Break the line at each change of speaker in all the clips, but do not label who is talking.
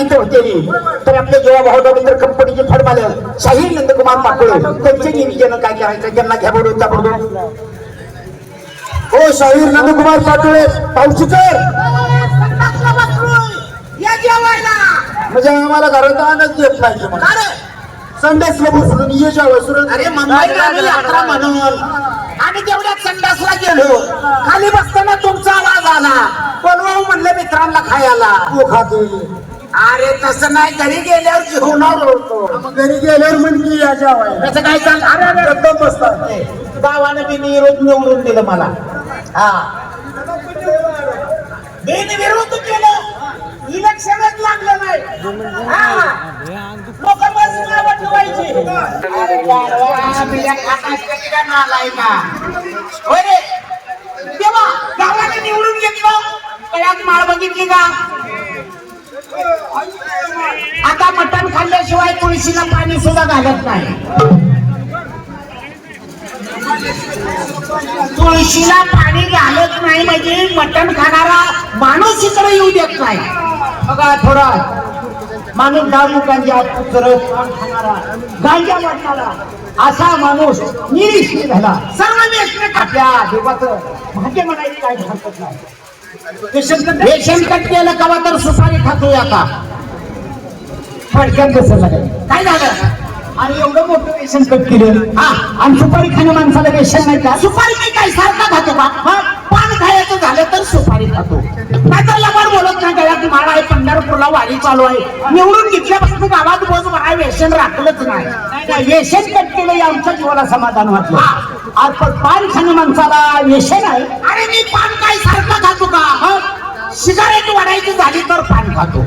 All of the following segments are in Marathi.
इथे होते. तर आपले जेव्हा भाऊ मित्र कंपनीचे फडमालक शाहीर नंदकुमार पाटोळे त्यांचे नियोजन काय करायचं त्यांना घ्या बरोबर त्या बरोबर. हो शाहीर नंदकुमार पाटोळे
जेवायला!
म्हणजे आम्हाला घरात आणच देत नाही तुम्हाला.
का रे?
संडासला बसरून ये जेव्हा सुरू
अरे यात्रा म्हणून. आणि तेवढ्यात संडासला गेलो. खाली बसताना तुमचा आवाज आला. बोलवाऊ म्हणलं मित्रांना खायला.
तू खाते.
अरे तसं नाही घरी गेल्यावर जेवणार होतो
घरी गेल्यावर म्हणजे या जेवायला.
त्याचं काय चाल अरे अरे
एकदम बसतात
गावानं बी निरोध निवडून दिलं मला. हा. बिनविरोध केलं. इलेक्शनच लागलं नाही. लोक ठेवायची अरे तेव्हा गावानं निवडून घेतलं. कळ्यात माळ बघितली का? आता मटण खाल्ल्याशिवाय तुळशीला पाणी सुद्धा घालत नाही. तुळशीला पाणी घालत नाही म्हणजे मटण खाणारा माणूस इकडे येऊ देत नाही. बघा थोडा. माणूस दारू गांजा कुचरत खाणारा. गांजा वाटणारा असा माणूस निरीक्षण झाला. सर्व व्यस्त आपल्या देवाचं भाग्य म्हणायची काय हरकत नाही. रेशन कट केलं कवा तर सुपारी खातोय आता. फडक्यात बसला काय झालं? आणि एवढं मोठं व्यसन कट केलं. हा आणि सुपारी खाणं माणसाला व्यसन नाही का? सुपारी मी काय सारखा खातो का? पान खायचं झालं तर सुपारी खातो. नाहीतर लबाड बोलत नाही गळ्यात माळ आहे पंढरपूरला वारी चालू आहे. निवडून घेतल्यापासून गावात बोज मला व्यसन राखलंच नाही. नाही, व्यसन कट केलं हे आमच्या जीवाला समाधान वाटलं. आज पण पान खाणं माणसाला व्यसन आहे. अरे मी पान काय सारखं खातो? का सिगारेट वाढायची झाली तर पान खातो.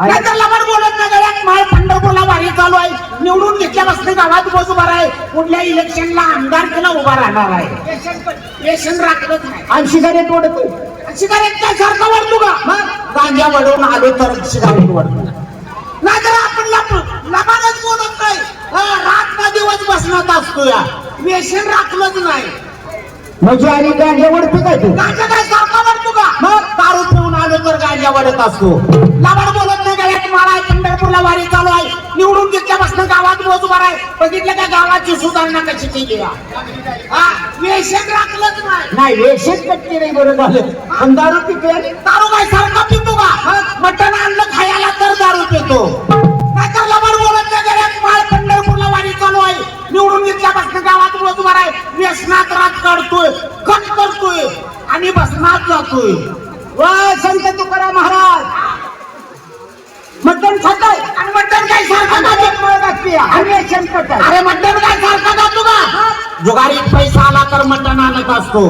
नाहीतर लबाड बोलत नाही गळ्यात माळ पंढरपूरला वारी चालू आहे. निवडून घेतल्यापासून गावात बोज उभा आहे पुढल्या इलेक्शनला आमदार केला उभा राहणार आहे. नाही. आणि सिगारेट ओढतो सिगारेट काय सारखा वाढतो का? मग गांजा वडवून आलो तर सिगारेट वडतो नाहीतर आपण लबाडच बोलत नाही. हा, रात ना दिवस बसण्यात असतो या. व्यसन राखलंच नाही.
म्हणजे आणि गांजा वडतो काय तू?
गांजा काय सारखा वाढतो? का मग दारू पिऊन आलो तर गांजा वाढत असतो. लाबाड बोलत नाही आहे पंढरपूरला वारी चालू आहे. निवडून घेतल्यापासून गावात रोज उभा आहे बघितलं का गावाची सुधारणा कशी केली राखलंच नाही.
नाही वेशेच कटके नाही बरं झालं. पण दारू आणि
दारू काय सारखा पितो का? मटण आणलं खायला तर दारू पितो. नाहीतर लबाड बोलत नाही गळ्यात माळ पंढरपूरला वारी चालू आहे. निवडून घेतल्यापासून गावात रोज उभा आहे व्यसनात रात काढतोय. कट करतोय. आणि बसनात जातोय.
वा संत तुकाराम महाराज. मटण खाताय?
आणि मटण काय सारखं
आणि कटाय
अरे मटण काय सारखं खातो का? जुगारीत पैसा आला तर मटण आणत असतो.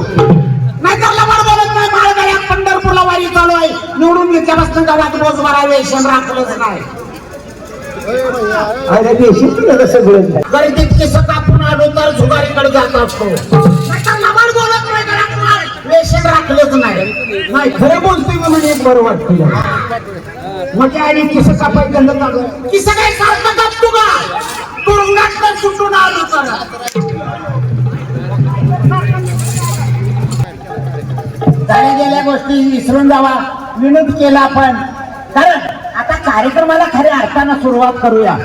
नाहीतर लबाड बोलत नाही माळगड्यात पंढरपूरला वारी चालू आहे. निवडून घेतल्यापासून गावात रोज भरा वेशन राखलंच नाही.
अरे सगळं
गर्दीत केस कापून आलो तर जुगारीकडे जात असतो. वेशन नाही.
नाही खरं बोलतोय म्हणून एक बरं वाटतं म्हणजे आणि किस कापायचं गंध चालू
की सगळे सारखं कापतो का तुरुंगात तर सुटून आलो तर. झाल्या गेल्या गोष्टी विसरून जावा. विनोद केला आपण. कारण आता कार्यक्रमाला खऱ्या अर्थानं सुरुवात करूया.